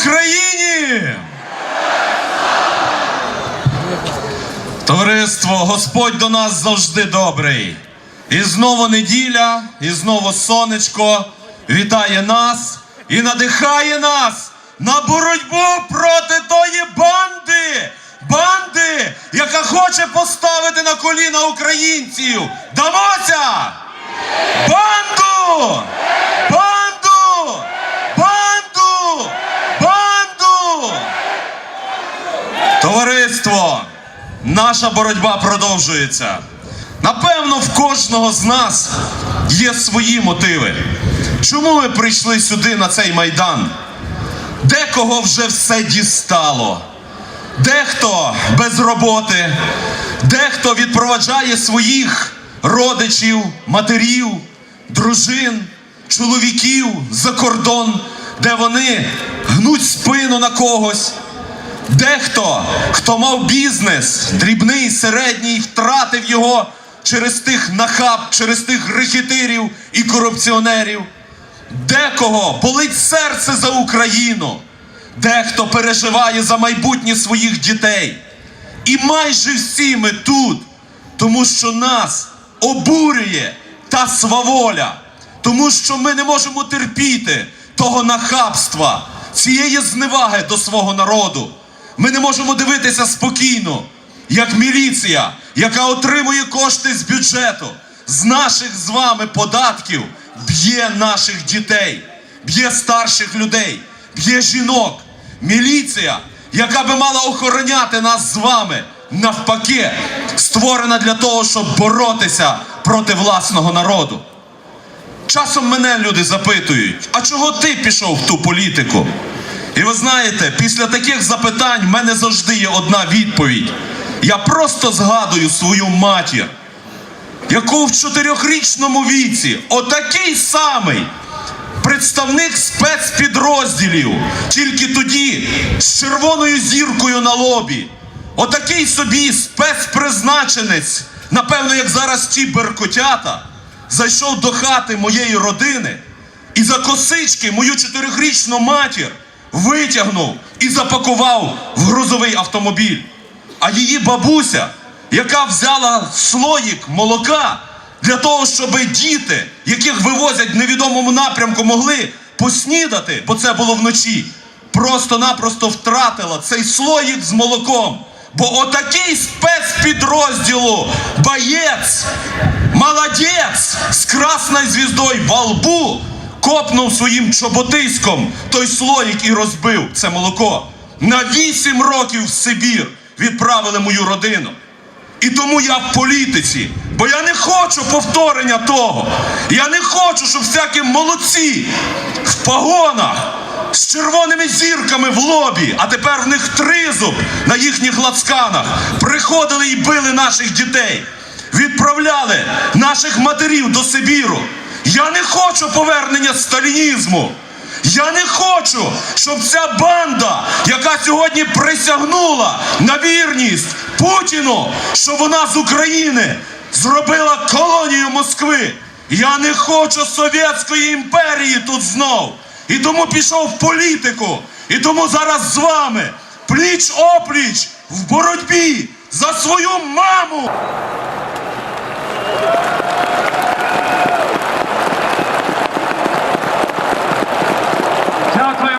Україні! Товариство, Господь до нас завжди добрий. І знову неділя, і знову сонечко вітає нас і надихає нас на боротьбу проти тої банди, банди, яка хоче поставити на коліна українців. Дамося! Товариство, наша боротьба продовжується. Напевно, в кожного з нас є свої мотиви. Чому ми прийшли сюди на цей майдан? Декого вже все дістало. Дехто без роботи, дехто відпроваджає своїх родичів, матерів, дружин, чоловіків за кордон, де вони гнуть спину на когось. Дехто, хто мав бізнес, дрібний, середній, втратив його через тих нахаб, через тих рехетирів і корупціонерів. Декого болить серце за Україну, дехто переживає за майбутнє своїх дітей. І майже всі ми тут, тому що нас обурює та сваволя, тому що ми не можемо терпіти того нахабства, цієї зневаги до свого народу. Ми не можемо дивитися спокійно, як міліція, яка отримує кошти з бюджету, з наших з вами податків, б'є наших дітей, б'є старших людей, б'є жінок. Міліція, яка би мала охороняти нас з вами, навпаки, створена для того, щоб боротися проти власного народу. Часом мене люди запитують, а чого ти пішов в ту політику? І ви знаєте, після таких запитань в мене завжди є одна відповідь. Я просто згадую свою матір, яку в чотирьохрічному віці отакий самий представник спецпідрозділів, тільки тоді з червоною зіркою на лобі. Отакий собі спецпризначенець, напевно, як зараз ті беркотята, зайшов до хати моєї родини і за косички мою чотирьохрічну матір витягнув і запакував в грузовий автомобіль. А її бабуся, яка взяла слоїк молока для того, щоб діти, яких вивозять в невідомому напрямку, могли поснідати, бо це було вночі, просто-напросто втратила цей слоїк з молоком. Бо отакий спецпідрозділу боєць, молодець з красною звіздою во лбу копнув своїм чоботиськом той слоїк і розбив це молоко. На вісім років в Сибір відправили мою родину. І тому я в політиці, бо я не хочу повторення того. Я не хочу, щоб всякі молодці в погонах з червоними зірками в лобі, а тепер в них тризуб на їхніх лацканах, приходили і били наших дітей, відправляли наших матерів до Сибіру. Я не хочу повернення сталінізму. Я не хочу, щоб ця банда, яка сьогодні присягнула на вірність Путіну, що вона з України зробила колонію Москви. Я не хочу совєтської імперії тут знов. І тому пішов в політику. І тому зараз з вами пліч опліч в боротьбі за свою маму.